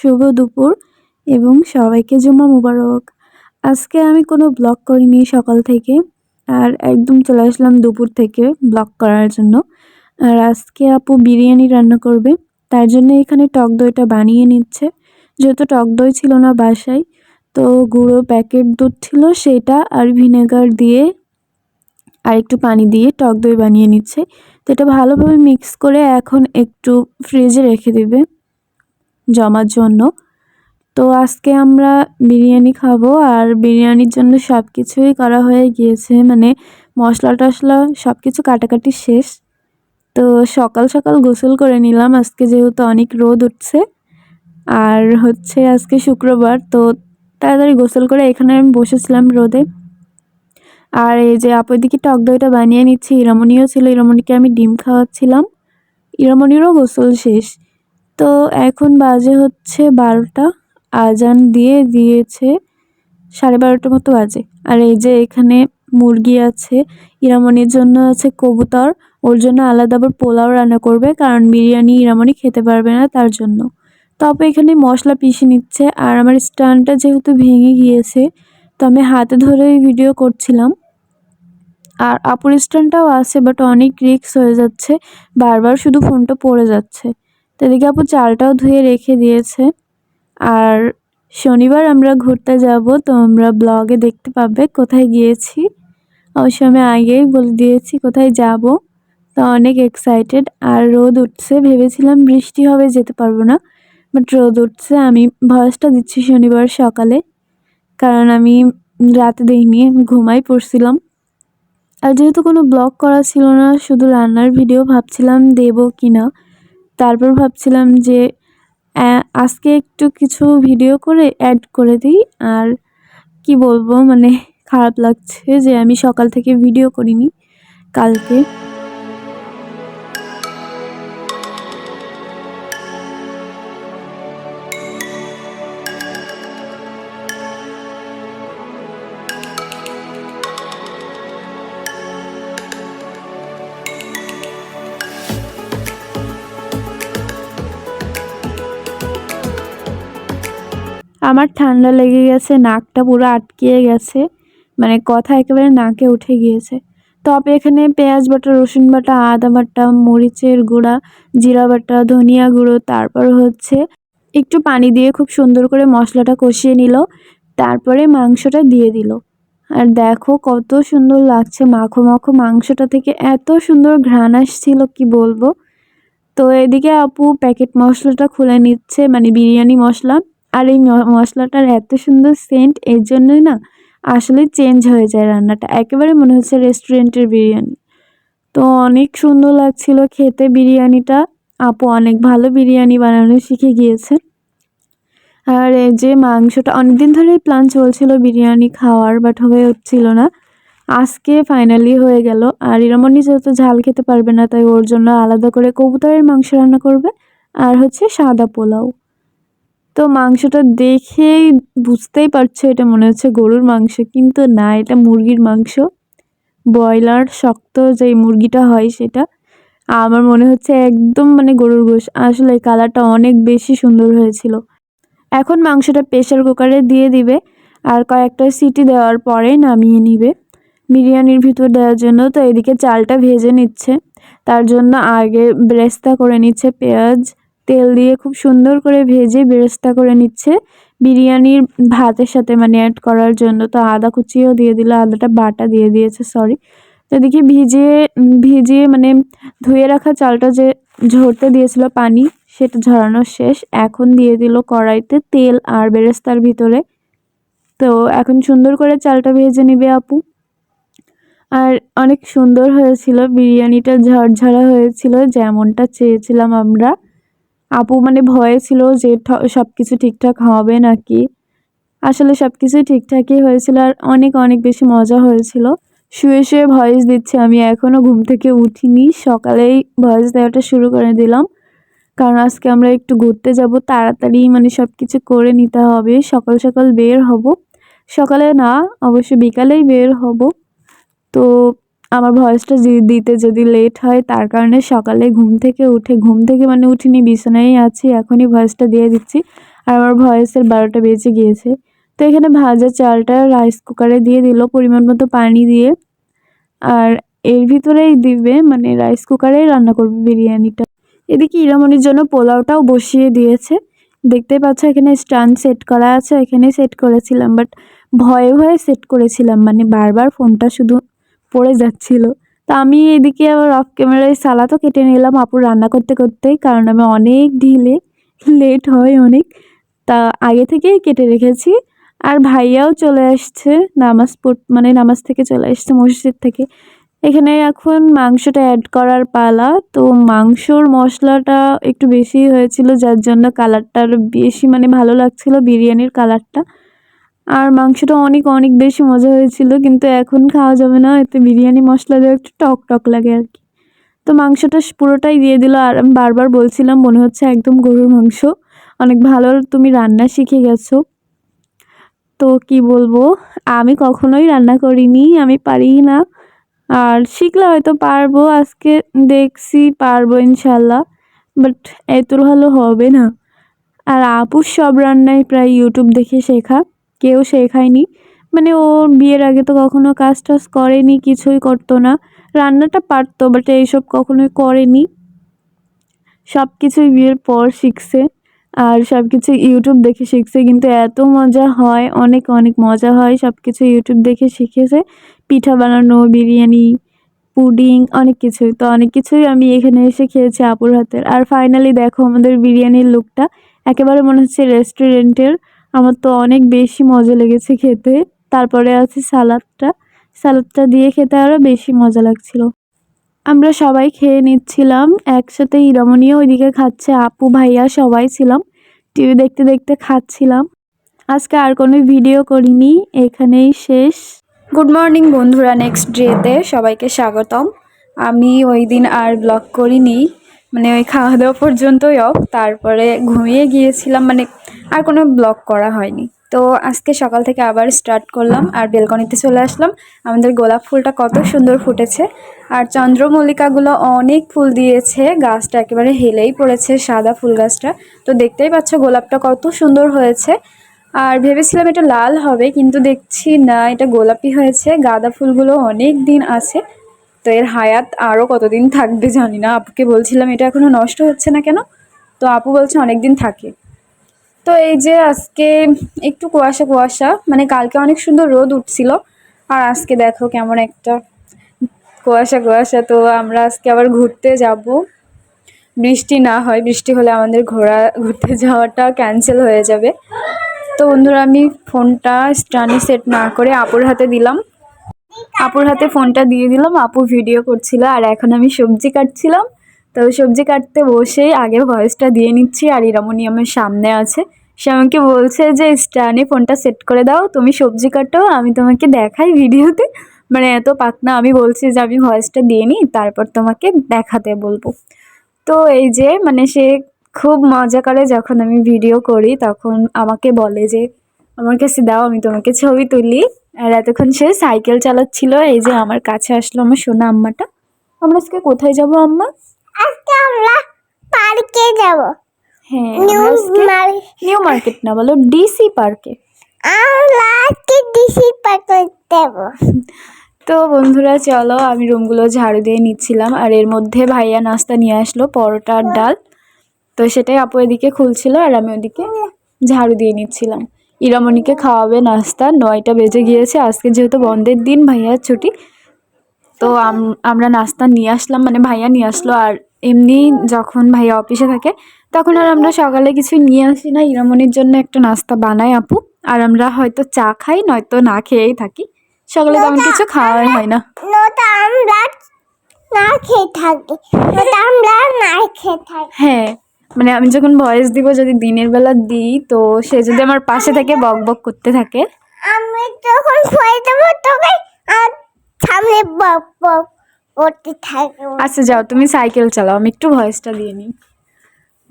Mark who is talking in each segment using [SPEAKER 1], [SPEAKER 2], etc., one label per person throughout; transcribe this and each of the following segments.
[SPEAKER 1] শুভ দুপুর এবং সবাইকে জুম্মা মুবারক। আজকে আমি কোনো ব্লগ করিনি সকাল থেকে, আর একদম চলে আসলাম দুপুর থেকে ব্লগ করার জন্য। আর আজকে আপু বিরিয়ানি রান্না করবে, তার জন্য এখানে টক দইটা বানিয়ে নিচ্ছে। যেহেতু টক দই ছিল না বাসায়, তো গুঁড়ো প্যাকেট দুধ ছিল সেটা আর ভিনেগার দিয়ে আর একটু পানি দিয়ে টক দই বানিয়ে নিচ্ছে। তো এটা ভালোভাবে মিক্স করে এখন একটু ফ্রিজে রেখে দেবে। জমার জন্য। তো আজকে আমরা বিরিয়ানি খাব আর বিরিয়ানির জন্য সব কিছুই করা হয়ে গিয়েছে। মানে মশলা টশলা সব কিছু কাটাকাটি শেষ। তো সকাল সকাল গোসল করে নিলাম। আজকে যেহেতু অনেক রোদ উঠছে। আর হচ্ছে আজকে শুক্রবার, তো তাড়াতাড়ি গোসল করে এখানে আমি বসেছিলাম রোদে। আর এই যে আপু দিকে টক দইটা বানিয়ে নিচ্ছি। ইরামনিও ছিল। ইরামনিকে আমি ডিম খাওয়াচ্ছিলাম। ইরামনিরও গোসল শেষ। তো এখন বাজে হচ্ছে বারোটা। আজান দিয়ে দিয়েছে সাড়ে বারোটার মতো বাজে। আর এই যে এখানে মুরগি আছে, ইরামনির জন্য আছে কবুতর, ওর জন্য আলাদা আবার পোলাও রান্না করবে, কারণ বিরিয়ানি ইরামনি খেতে পারবে না তার জন্য। তবে এখানে মশলা পিষে নিচ্ছে, আর আমার স্ট্যান্ডটা যেহেতু ভেঙে গিয়েছে, তো আমি হাতে ধরেই ভিডিও করছিলাম। আর আপুর স্ট্যান্ডটাও আছে বাট অনেক রিক্স হয়ে যাচ্ছে, বারবার শুধু ফোনটা পড়ে যাচ্ছে। তো আপু চালটাও ধুয়ে রেখে দিয়েছে। আর শনিবার আমরা ঘুরতে যাব, তো আমরা ব্লগে দেখতে পাবে কোথায় গিয়েছি। অবশ্য আমি আগেই বলে দিয়েছি কোথায় যাব। তো অনেক এক্সাইটেড আর রোদ উঠছে, ভেবেছিলাম বৃষ্টি হবে, যেতে পারব না। বাট রোদ উঠছে, আমি ভয়েসটা দিচ্ছি শনিবার সকালে। কারণ আমি রাতে দিইনি, ঘুমাই পড়ছিলাম। আর যেহেতু কোনো ব্লগ করা ছিল না, শুধু রান্নার ভিডিও ভাবছিলাম, দেব কি না তারপর ভাবছিলাম যে আজকে একটু কিছু ভিডিও করে অ্যাড করে দিই। আর কি বলব মানে খারাপ লাগছে যে আমি সকাল থেকে ভিডিও করিনি, কালকে। আমার ঠান্ডা লেগে গেছে, নাকটা পুরো আটকিয়ে গেছে মানে কথা একেবারে নাকে উঠে গিয়েছে। তবে এখানে পেঁয়াজ বাটা, রসুন বাটা, আদা বাটা, মরিচের গুঁড়া, জিরা বাটা, ধনিয়া গুঁড়ো, তারপর হচ্ছে একটু পানি দিয়ে খুব সুন্দর করে মশলাটা কষিয়ে নিল, তারপরে মাংসটা দিয়ে দিল। আর দেখো কত সুন্দর লাগছে, মাখো মাখো মাংসটা থেকে এত সুন্দর ঘ্রাণ আসছিল, কি বলব। তো এদিকে আপু প্যাকেট মশলাটা খুলে নিচ্ছে মানে বিরিয়ানি মশলা। আর এই মশলাটার এত সুন্দর সেন্ট এর জন্যই না আসলে চেঞ্জ হয়ে যায় রান্নাটা। একেবারে মনে হচ্ছে রেস্টুরেন্টের বিরিয়ানি। তো অনেক সুন্দর লাগছিল খেতে বিরিয়ানিটা। আপু অনেক ভালো বিরিয়ানি বানানো শিখে গিয়েছে। আর এই যে মাংসটা, অনেকদিন ধরেই প্ল্যান চলছিল বিরিয়ানি খাওয়ার বাট হয়ে উঠছিল না। আজকে ফাইনালি হয়ে গেল। আর ইরামনি যেহেতু ঝাল খেতে পারবে না, তাই ওর জন্য আলাদা করে কবুতরের মাংস রান্না করবে। আর হচ্ছে সাদা পোলাও। তো মাংসটা দেখেই বুঝতেই পারছ, এটা মনে হচ্ছে গরুর মাংস, কিন্তু না, এটা মুরগির মাংস। ব্রয়লার, শক্ত যে মুরগিটা হয় সেটা। আমার মনে হচ্ছে একদম মানে গরুর গোশ। আসলে কালারটা অনেক বেশি সুন্দর হয়েছিল। এখন মাংসটা প্রেশার কুকারে দিয়ে দিবে, আর কয়েকটা সিটি দেওয়ার পরে নামিয়ে নিবে। বিরিয়ানির ভিতর দেওয়ার জন্য তো এদিকে চালটা ভেজে নিচ্ছে। তার জন্য আগে ব্রেস্তা করে নিচ্ছে পেঁয়াজ তেল দিয়ে খুব সুন্দর করে ভেজে বেরেস্তা করে নিচ্ছে। বিরিয়ানির ভাতের সাথে মানে অ্যাড করার জন্য তো আদা কুচিও দিয়ে দিল, আদাটা বাটা দিয়ে দিয়েছে সরি তো দেখি ভিজিয়ে ভিজিয়ে মানে ধুয়ে রাখা চালটা যে ঝরতে দিয়েছিল পানি, সেটা ঝরানো শেষ। এখন দিয়ে দিল কড়াইতে তেল আর বেরেস্তার ভিতরে। তো এখন সুন্দর করে চালটা ভেজে নিবে আপু। আর অনেক সুন্দর হয়েছিল, বিরিয়ানিটা ঝরঝরা হয়েছিল, যেমনটা চেয়েছিলাম আমরা। আপু মানে ভয়ে ছিল যে সব কিছু ঠিকঠাক হবে নাকি? আসলে সব কিছুই ঠিকঠাকই হয়েছিল আর অনেক অনেক বেশি মজা হয়েছিল। শুয়ে শুয়ে ভয়েস দিচ্ছে, আমি এখনও ঘুম থেকে উঠিনি। সকালেই ভয়েস দেওয়াটা শুরু করে দিলাম। কারণ আজকে আমরা একটু ঘুরতে যাব, তাড়াতাড়ি মানে সব কিছু করে নিতে হবে। সকাল সকাল বের হব। সকালে না, অবশ্য বিকালেই বের হব। তো আমার ভয়েসটা দিতে যদি লেট হয়, তার কারণে সকালে ঘুম থেকে উঠে, ঘুম থেকে মানে উঠিনি বিছানায় আছি, এখনই ভয়েসটা দিয়ে দিচ্ছি। আর আমার ভয়েসের বারোটা বেজে গিয়েছে। তো এখানে ভাজা চালটা রাইস কুকারে দিয়ে দিল, পরিমাণ মতো পানি দিয়ে। আর এর ভিতরেই দিবে মানে রাইস কুকারেই রান্না করবে বিরিয়ানিটা। এদিকে ইরামনির জন্য পোলাওটাও বসিয়ে দিয়েছে। দেখতে পাচ্ছ, এখানে স্ট্যান্ড সেট করা আছে এখানে সেট করেছিলাম বাট ভয়ে ভয়ে সেট করেছিলাম মানে বারবার ফোনটা শুধু পড়ে যাচ্ছিল। তা আমি এদিকে আবার অফ ক্যামেরায় সালাদও কেটে নিলাম আপুর রান্না করতে করতেই, কারণ আমি অনেক ঢিলে লেট হয় অনেক। তা আগে থেকেই কেটে রেখেছি। আর ভাইয়াও চলে আসছে নামাজ পড় মানে নামাজ থেকে চলে আসছে মসজিদ থেকে। এখানে এখন মাংসটা অ্যাড করার পালা। তো মাংসর মশলাটা একটু বেশি হয়েছিল, যার জন্য কালারটা আরও বেশি মানে ভালো লাগছিল, বিরিয়ানির কালারটা আর মাংসটা অনেক অনেক বেশি মজা হয়েছিল, কিন্তু এখন খাওয়া যাবে না। এতে বিরিয়ানি মশলা দেওয়া একটু টক টক লাগে আর কি। তো মাংসটা পুরোটাই দিয়ে দিল আর আমি বারবার বলছিলাম, মনে হচ্ছে একদম গরুর মাংস। অনেক ভালো তুমি রান্না শিখে গেছো। তো কি বলব, আমি কখনোই রান্না করিনি, আমি পারি না। আর শিখলে হয়তো পারব, আজকে দেখছি পারব ইনশাল্লাহ, বাট এত ভালো হবে না। আর আপুর সব রান্নাই প্রায় ইউটিউব দেখে শেখা। কেউ শেখায়নি মানে ও বিয়ের আগে তো কখনো কাজ টাজ করেনি, কিছুই করতো না। রান্নাটা পারতো বাট এইসব কখনোই করেনি। সব কিছুই বিয়ের পর শিখছে, আর সব কিছু ইউটিউব দেখে শিখছে, কিন্তু এত মজা হয়, অনেক অনেক মজা হয়। সব কিছু ইউটিউব দেখে শিখেছে, পিঠা বানানো, বিরিয়ানি, পুডিং, অনেক কিছুই। তো অনেক কিছুই আমি এখানে এসে খেয়েছি আপুর হাতের। আর ফাইনালি দেখো আমাদের বিরিয়ানির লুকটা একেবারে মনে হচ্ছে রেস্টুরেন্টের আমার তো অনেক বেশি মজা লেগেছে খেতে। তারপরে আছে সালাদটা। সালাদটা দিয়ে খেতে আরও বেশি মজা লাগছিল। আমরা সবাই খেয়ে নিচ্ছিলাম। একসাথে হিরমণিও ওইদিকে খাচ্ছে। আপু, ভাইয়া সবাই ছিলাম। টিভি দেখতে দেখতে খাচ্ছিলাম। আজকে আর কোনো ভিডিও করিনি। এখানেই শেষ। গুড মর্নিং বন্ধুরা নেক্সট ডেতে সবাইকে স্বাগতম। আমি ওই দিন আর ব্লগ করিনি। মানে ওই খাওয়া দাওয়া পর্যন্তই অফ তারপরে ঘুমিয়ে গিয়েছিলাম। মানে আর কোনো ব্লগ করা হয়নি। তো আজকে সকাল থেকে আবার স্টার্ট করলাম আর বেলকনিতে চলে আসলাম। আমাদের গোলাপ ফুলটা কত সুন্দর ফুটেছে। আর চন্দ্রমল্লিকাগুলো অনেক ফুল দিয়েছে। গাছটা একেবারে হেলেই পড়েছে, সাদা ফুল গাছটা। তো দেখতেই পাচ্ছ গোলাপটা কত সুন্দর হয়েছে। আর ভেবেছিলাম এটা লাল হবে, কিন্তু দেখছি না, এটা গোলাপি হয়েছে। গাঁদা ফুলগুলো অনেক দিন আছে। তো এর হায়াত আরও কতদিন থাকবে জানি না। আপুকে বলছিলাম এটা এখনও নষ্ট হচ্ছে না কেন? তো আপু বলছে অনেক দিন থাকে। তো এই যে আজকে একটু কুয়াশা কুয়াশা। মানে কালকে অনেক সুন্দর রোদ উঠছিল। আর আজকে দেখো কেমন একটা কুয়াশা কুয়াশা। তো আমরা আজকে আবার ঘুরতে যাব। বৃষ্টি না হয়, বৃষ্টি হলে আমাদের ঘোরা, ঘুরতে যাওয়াটা ক্যান্সেল হয়ে যাবে। তো বন্ধুরা, আমি ফোনটা স্টানে সেট না করে আপুর হাতে দিলাম। আপুর হাতে ফোনটা দিয়ে দিলাম। আপু ভিডিও করছিল আর এখন আমি সবজি কাটছিলাম। তো সবজি কাটতে বসেই আগে ভয়েসটা দিয়ে নিচ্ছি আর ইরামনি আমার সামনে আছে। সে আমাকে বলছে যে স্ট্যান্ডে ফোনটা সেট করে দাও, তুমি সবজি কাটো, আমি তোমাকে দেখাই ভিডিওতে। মানে এত পাকনা, আমি বলছি যে, আমি ভয়েসটা দিয়ে নিই, তারপর তোমাকে দেখাতে বলব। তো এই যে মানে সে খুব মজা করে যখন আমি ভিডিও করি, তখন আমাকে বলে যে, আমার কাছে দাও, আমি তোমাকে ছবি তুলি। আর এতক্ষণ সে সাইকেল চালাচ্ছিল, এই যে আমার কাছে আসলো আমার সোনা আম্মাটা। আমরা আজকে কোথায় যাব আম্মা?
[SPEAKER 2] আজকে আমরা পার্কে যাব।
[SPEAKER 1] হ্যাঁ
[SPEAKER 2] নিউ মার্কেট
[SPEAKER 1] নিউ মার্কেট না বলো ডিসি পার্কে
[SPEAKER 2] আমরা আজকে ডিসি পার্কে যাব।
[SPEAKER 1] তো বন্ধুরা চলো আমি রুমগুলো ঝাড়ু দিয়ে নিচ্ছিলাম আর এর মধ্যে ভাইয়া নাস্তা নিয়ে আসলো পরোটা আর ডাল। তো সেটাই আপু এদিকে খুলছিল আর আমি ওদিকে ঝাড়ু দিয়ে নিচ্ছিলাম। ইরামণিকে খাওয়াবে নাস্তা নয়টা বেজে গিয়েছে আজকে যেহেতু বন্ধের দিন ভাইয়ার ছুটি তো আমরা নাস্তা নিয়ে আসলাম মানে ভাইয়া নিয়ে আসলো। আর এমনি যখন ভাইয়া অফিসে থাকে তখন আর আমরা সকালে কিছু নিয়ে আসি না। ইরামনির জন্য একটা নাস্তা বানাই আপু। আর আমরা হয়তো চা খাই নয়তো না খেয়েই থাকি। সকালে তেমন কিছু খাওয়াই হয় না।
[SPEAKER 2] আমরা না খেয়ে থাকি। আমরা না খেয়ে থাকি।
[SPEAKER 1] হ্যাঁ মানে আমি যখন ভয়েস দিব যদি দিনের বেলা দিই তো সে যদি আমার পাশে থেকে বক বক করতে থাকে।
[SPEAKER 2] আমি যখন শুয়ে দেবো তখন আর সামনে বক করতে থাকব।
[SPEAKER 1] আচ্ছা যাও, তুমি সাইকেল চালাও, আমি একটু ভয়েসটা দিয়ে নিই।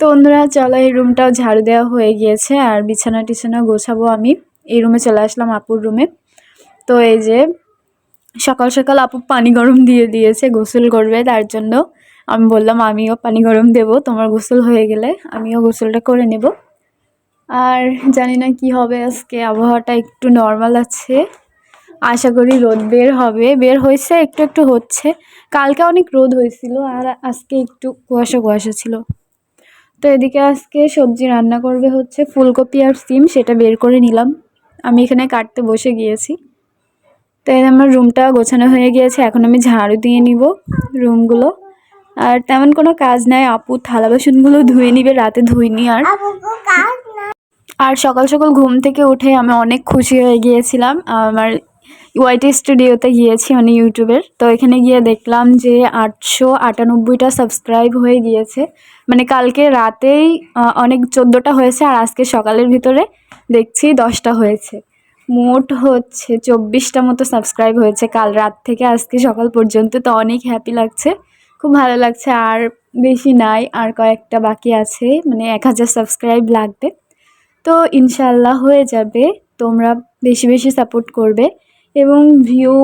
[SPEAKER 1] তো বন্ধুরা, চলো, এই রুমটাও ঝাড়ু দেওয়া হয়ে গিয়েছে, আর বিছানা টিছানা গোছাবো আমি। এই রুমে চলে আসলাম আপুর রুমে। তো এই যে, সকাল সকাল আপু পানি গরম দিয়ে দিয়েছে, গোসল করবে, তার জন্য আমি বললাম, আমিও পানি গরম দেবো, তোমার গোসল হয়ে গেলে আমিও গোসলটা করে নেব। আর জানি না কি হবে, আজকে আবহাওয়াটা একটু নর্মাল আছে। আশা করি রোদ বের হবে। বের হয়েছে একটু একটু হচ্ছে। কালকে অনেক রোদ হয়েছিল আর আজকে একটু কুয়াশা কুয়াশা ছিল। তো এদিকে আজকে সবজি রান্না করবে হচ্ছে ফুলকপি আর সিম সেটা বের করে নিলাম। আমি এখানে কাটতে বসে গিয়েছি। তো আমার রুমটা গোছানো হয়ে গিয়েছে এখন আমি ঝাড়ু দিয়ে নিব রুমগুলো। আর তেমন কোনো কাজ নাই আপু থালা বাসনগুলো ধুয়ে নিবে রাতে ধুইনি আর। আর সকাল সকাল ঘুম থেকে উঠে আমি অনেক খুশি হয়ে গিয়েছিলাম। আমার ওয়াইটি স্টুডিওতে গিয়েছি মানে ইউটিউবের। তো এখানে গিয়ে দেখলাম যে আটশো আটানব্বইটা সাবস্ক্রাইব হয়ে গিয়েছে। মানে কালকে রাতেই অনেক চোদ্দোটা হয়েছে আর আজকে সকালের ভিতরে দেখছি দশটা হয়েছে। মোট হচ্ছে চব্বিশটা মতো সাবস্ক্রাইব হয়েছে কাল রাত থেকে আজকে সকাল পর্যন্ত। তো অনেক হ্যাপি লাগছে, খুব ভালো লাগছে। আর বেশি নাই, আর কয়েকটা বাকি আছে মানে এক হাজার সাবস্ক্রাইব লাগবে। তো ইনশাল্লাহ হয়ে যাবে, তোমরা বেশি বেশি সাপোর্ট করবে। এবং ভিউ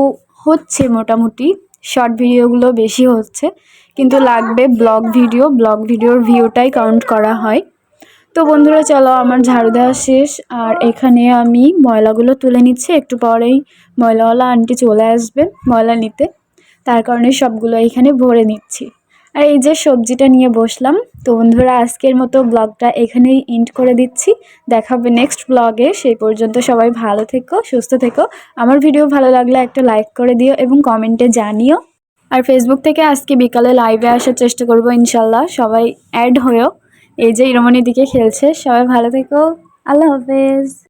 [SPEAKER 1] হচ্ছে মোটামুটি। শর্ট ভিডিওগুলো বেশি হচ্ছে, কিন্তু লাগবে ব্লগ ভিডিও ব্লগ ভিডিওর ভিউটাই কাউন্ট করা হয়। তো বন্ধুরা, চলো আমার ঝাড়ু দেওয়া শেষ। আর এখানে আমি ময়লাগুলো তুলে নিচ্ছি। একটু পরেই ময়লাওয়ালা আন্টি চলে আসবে ময়লা নিতে। তার কারণে সবগুলো এখানে ভরে নিচ্ছি। আর এই যে সবজিটা নিয়ে বসলাম, তো বন্ধুরা আজকের মতো ব্লগটা এখানেই এন্ড করে দিচ্ছি। দেখা হবে নেক্সট ব্লগে। সেই পর্যন্ত সবাই ভালো থেকো, সুস্থ থেকো। আমার ভিডিও ভালো লাগলে একটা লাইক করে দিও এবং কমেন্টে জানিও। আর ফেসবুক থেকে আজকে বিকালে লাইভে আসার চেষ্টা করব ইনশাল্লাহ। সবাই অ্যাড হয়েও। এই যে ইরমনির দিকে খেলছে। সবাই ভালো থেকো। আল্লাহ হাফেজ।